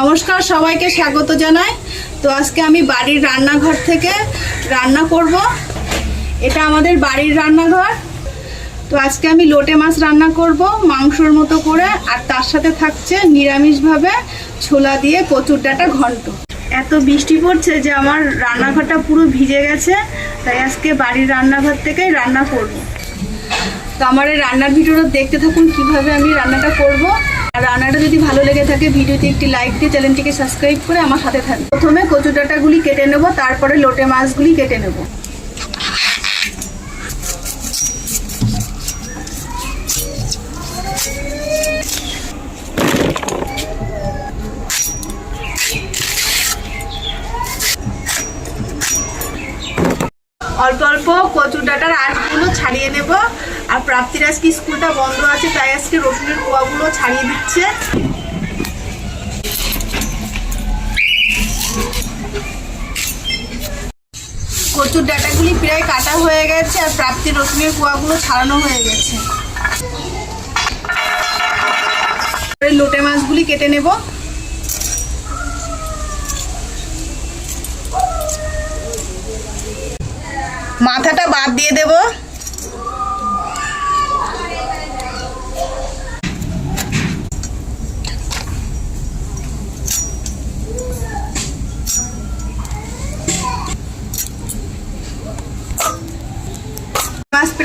নমস্কার, সবাইকে স্বাগত জানাই। তো আজকে আমি বাড়ির রান্নাঘর থেকে রান্না করব। এটা আমাদের বাড়ির রান্নাঘর। তো আজকে আমি লোটে মাছ রান্না করব মাংসর মতো করে, আর তার সাথে থাকছে নিরামিষভাবে ছোলা দিয়ে কচুর ডাঁটা ঘন্ট। এত বৃষ্টি পড়ছে যে আমার রান্নাঘরটা পুরো ভিজে গেছে, তাই আজকে বাড়ির রান্নাঘর থেকেই রান্না করব। তো আমার এই রান্নার ভিডিওটা দেখতে থাকুন কীভাবে আমি রান্নাটা করব। ভালো লেগে থাকে, ভিডিওতে একটি লাইক দিয়ে চ্যানেলটিকে সাবস্ক্রাইব করে আমার সাথে থাকবে। প্রথমে কচু ডাঁটাগুলি কেটে নেব, তারপরে লোটে মাছগুলি কেটে নেব। অল্প অল্প কচুর ডাঁটার আঁশগুলো ছাড়িয়ে নেব। আর প্রাপ্তির আজকে স্কুলটা বন্ধ আছে, তাই আজকে রসুনের কোয়াগুলো ছাড়িয়ে দিচ্ছে। কচুর ডাটাগুলি প্রায় কাটা হয়ে গেছে আর প্রাপ্তির রসুনের কুয়াগুলো ছাড়ানো হয়ে গেছে। লোটে মাছগুলি কেটে নেব। মাথাটা বাদ দিয়ে দেব।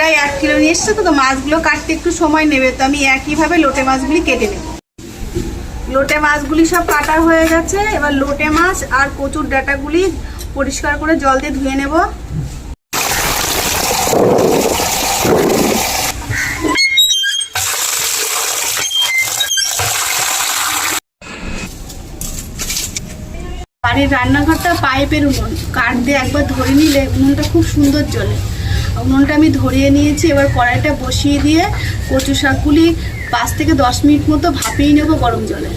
প্রায় এক কিলো নিয়ে এসছে তো মাছগুলো কাটতে একটু সময় নেবে, তো আমি একইভাবে লোটে মাছগুলি কেটে নেব। লোটে মাছগুলি সব কাটা হয়ে গেছে, এবার লোটে মাছ আর কচুর ডাঁটাগুলি পরিষ্কার করে জল দিয়ে ধুয়ে নেব। বাড়ির রান্নাঘরটা পাইপের উনুন, কাঠ দিয়ে একবার ধরে নিলে উনুনটা খুব সুন্দর জ্বলে। উনুনটা আমি ধরিয়ে নিয়েছি, এবার কড়াইটা বসিয়ে দিয়ে কচু শাকগুলি পাঁচ থেকে দশ মিনিট মতো ভাপিয়ে নেব গরম জলে।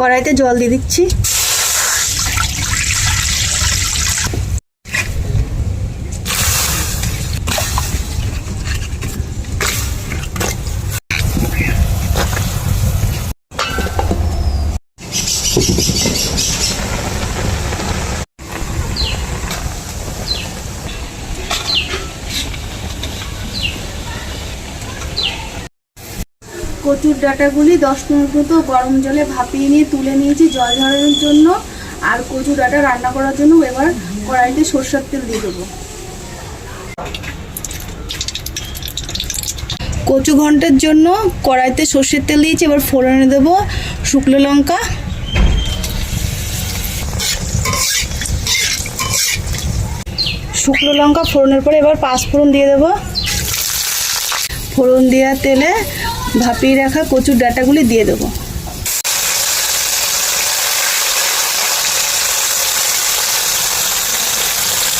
কড়াইতে জল দিয়ে দিচ্ছি। কচুর ডাঁটাগুলি দশ মিনিট মতো গরম জলে ভাপিয়ে নিয়ে তুলে নিয়েছি, জল ঝরানোর জন্য। আর কচু ডাঁটা রান্না করার জন্য এবার কড়াইতে সরষের তেল দিয়ে দেবো। কচু ঘণ্টার জন্য কড়াইতে সর্ষের তেল দিয়েছি, এবার ফোড়নে দেবো শুকনো লঙ্কা। শুকনো লঙ্কা ফোড়নের পরে এবার পাঁচ ফোড়ন দিয়ে দেবো। ফোড়ন দেওয়া তেলে ভাপিয়ে রাখা কচুর ডাটাগুলি দিয়ে দেবো।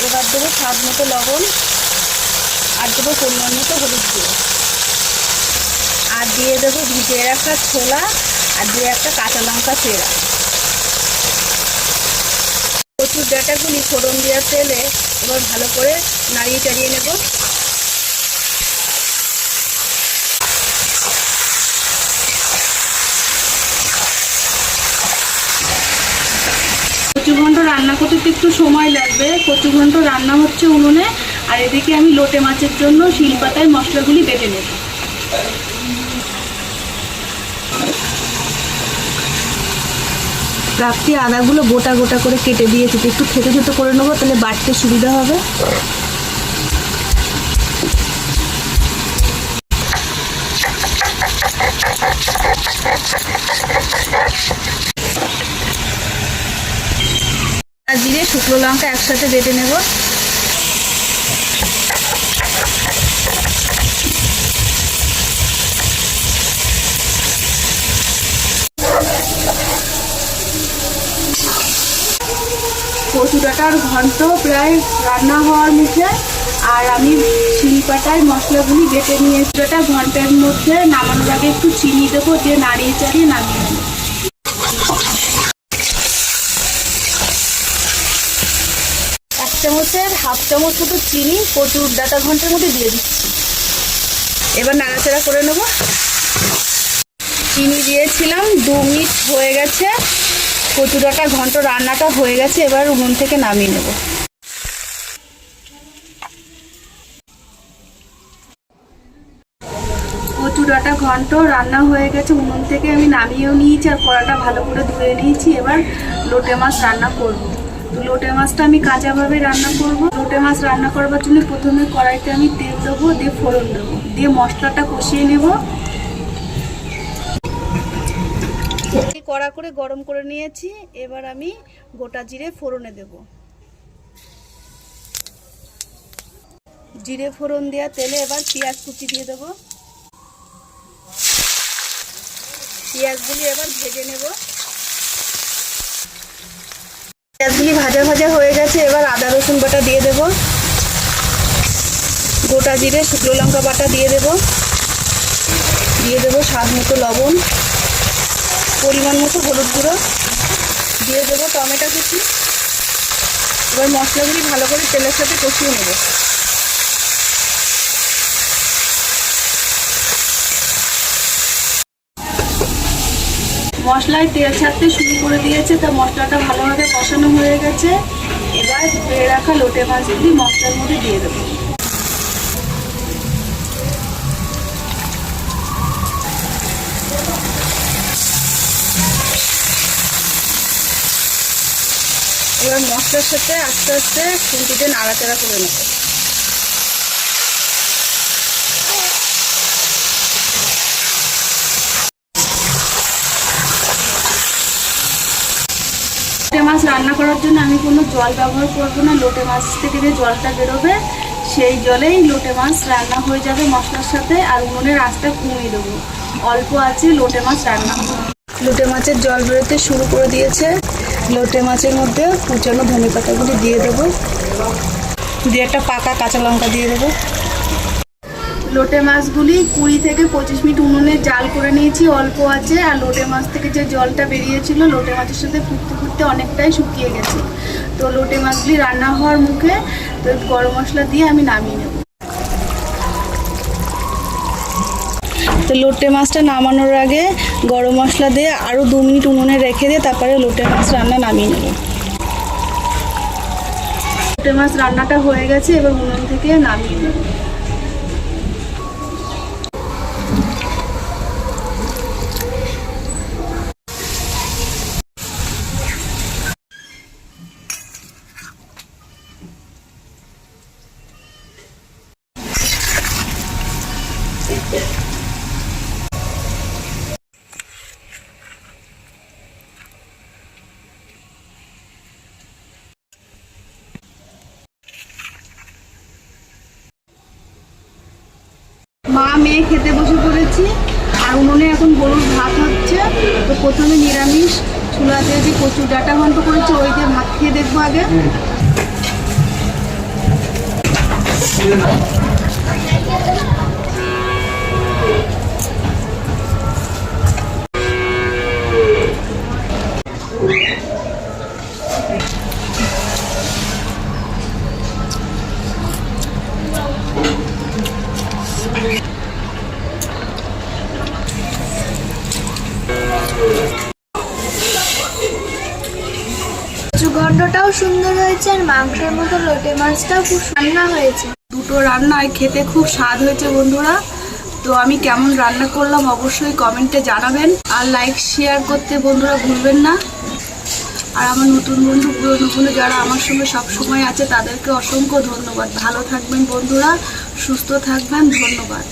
এবার দেবো স্বাদ মতো লবণ আর দেবো পরিমাণ মতো হলুদ দিয়ে আর দিয়ে দেবো ভিজিয়ে রাখা ছোলা আর দিয়ে একটা কাঁচা লঙ্কা চেরা। কচুর ডাটাগুলি ফোড়ন দেওয়ার তেলে এবার ভালো করে নাড়িয়ে চাড়িয়ে নেব। কচু ঘন্ট রান্না করতে তো একটু সময় লাগবে। কচু ঘন্ট রান্না হচ্ছে উনুনে, আর এদিকে আমি লোটে মাছের জন্য শিল পাতায় মশলাগুলি বেটে নেব। রাত্রি আদাগুলো গোটা গোটা করে কেটে দিয়েছি একটু ছোটো ছোটো করে নেব, তাহলে বাড়তে সুবিধা হবে। আর জিরে, শুকনো লঙ্কা একসাথে বেটে নেব। কচু ডাঁটার ঘন্ট প্রায় রান্না হওয়ার মুখে, আর আমি শিলপাটায় মশলাগুলি বেটে নিয়ে ডাটা ঘণ্টার মধ্যে নামানোর আগে একটু চিনি দেবো, দিয়ে নাড়িয়ে চাড়িয়ে নামিয়ে নেব এক চামচের হাফ চামচ মতো চিনি, কচুর ডাটা ঘণ্টার মধ্যে দিয়ে দিচ্ছি। এবার নাড়াচাড়া করে নেব। চিনি দিয়েছিলাম, দু মিনিট হয়ে গেছে। কচু ডাটা ঘন্ট রান্নাটা হয়ে গেছে, এবার উনুন থেকে নামিয়ে নেব। কচু ডাঁটা ঘন্ট রান্না হয়ে গেছে, উনুন থেকে আমি নামিয়েও নিয়েছি আর কড়াটা ভালো করে ধুয়ে নিয়েছি। এবার লোটে মাছ রান্না করব। লোটে মাছটা আমি কাঁচাভাবে রান্না করব। লোটে মাছ রান্না করবার জন্য প্রথমে কড়াইতে আমি তেল দেবো, দিয়ে ফোড়ন দেবো, দিয়ে মশলাটা কষিয়ে নেব। কড়া করে গরম করে নিয়েছি, এবার আমি গোটা জিরে ফোড়নে দেব। জিরে ফোড়ন দেওয়া তেলে এবার পেঁয়াজ কুচি দিয়ে দেবো। পেঁয়াজগুলি এবার ভেজে নেব। পেঁয়াজগুলি ভাজা ভাজা হয়ে গেছে, এবার আদা, রসুন বাটা দিয়ে দেব। গোটা জিরে, শুকনো লঙ্কা বাটা দিয়ে দেব। দিয়ে দেব স্বাদ মতো লবণ, পরিমাণ মতো হলুদ গুঁড়ো। দিয়ে দেবো টমেটো কুচি। এবার মশলাগুলি ভালো করে তেলের সাথে কষিয়ে নেব। মশলায় তেল ছাড়তে শুরু করে দিয়েছে, তা মশলাটা ভালোভাবে কষানো হয়ে গেছে। এবার ধুয়ে রাখা লোটে মাছগুলি মশলার মধ্যে দিয়ে দেবো। এবার মশলার সাথে আস্তে আস্তে খুন্তিতে নাড়াচাড়া করে নেব। মাছ রান্না করার জন্য আমি কোনো জল ব্যবহার করব না। লোটে মাছ থেকে যে জলটা বেরোবে, সেই জলেই লোটে মাছ রান্না হয়ে যাবে মশলার সাথে। আর উনুনের আঁচটা কমিয়ে দেবো। অল্প আছে, লোটে মাছ রান্না। লোটে মাছের জল বেরোতে শুরু করে দিয়েছে। লোটে মাছের মধ্যে কুচানো ধনে পাতাগুলি দিয়ে দেবো। দিয়ে একটা পাকা কাঁচা লঙ্কা দিয়ে দেবো। লোটে মাছগুলি কুড়ি থেকে পঁচিশ মিনিট উনুনে জাল করে নিয়েছি, অল্প আছে। আর লোটে মাছ থেকে যে জলটা বেরিয়েছিল, লোটে মাছের সাথে ফুটতে ফুটতে অনেকটাই শুকিয়ে গেছে। তো লোটে মাছগুলি রান্না হওয়ার মুখে তো গরম মশলা দিয়ে আমি নামিয়ে নেব। তো লোটে মাছটা নামানোর আগে গরম মশলা দিয়ে আরও দু মিনিট উনুনে রেখে দিয়ে তারপরে লোটে মাছ রান্না নামিয়ে নেব। লোটে মাছ রান্নাটা হয়ে গেছে, এবার উনুন থেকে নামিয়ে নেব। মা মেয়ে খেতে বসে পড়েছি, আর উনুনে এখন গরুর ভাত হচ্ছে। তো প্রথমে নিরামিষ, চুলাতে যে কচুর ডাটা ঘন্ট করেছে, ওই দিয়ে ভাত খেয়ে দেখব আগে। সুগন্ধটাও হয়েছে আর মাংসের মতো লোটে মাছটাও খুব রান্না হয়েছে। দুটো রান্নায় খেতে খুব স্বাদ হয়েছে বন্ধুরা। তো আমি কেমন রান্না করলাম অবশ্যই কমেন্টে জানাবেন। আর লাইক শেয়ার করতে বন্ধুরা ভুলবেন না। আর আমার নতুন বন্ধু, পুরনো বন্ধু যারা আমার সঙ্গে সব সময় আছে, তাদেরকে অসংখ্য ধন্যবাদ। ভালো থাকবেন বন্ধুরা, সুস্থ থাকবেন, ধন্যবাদ।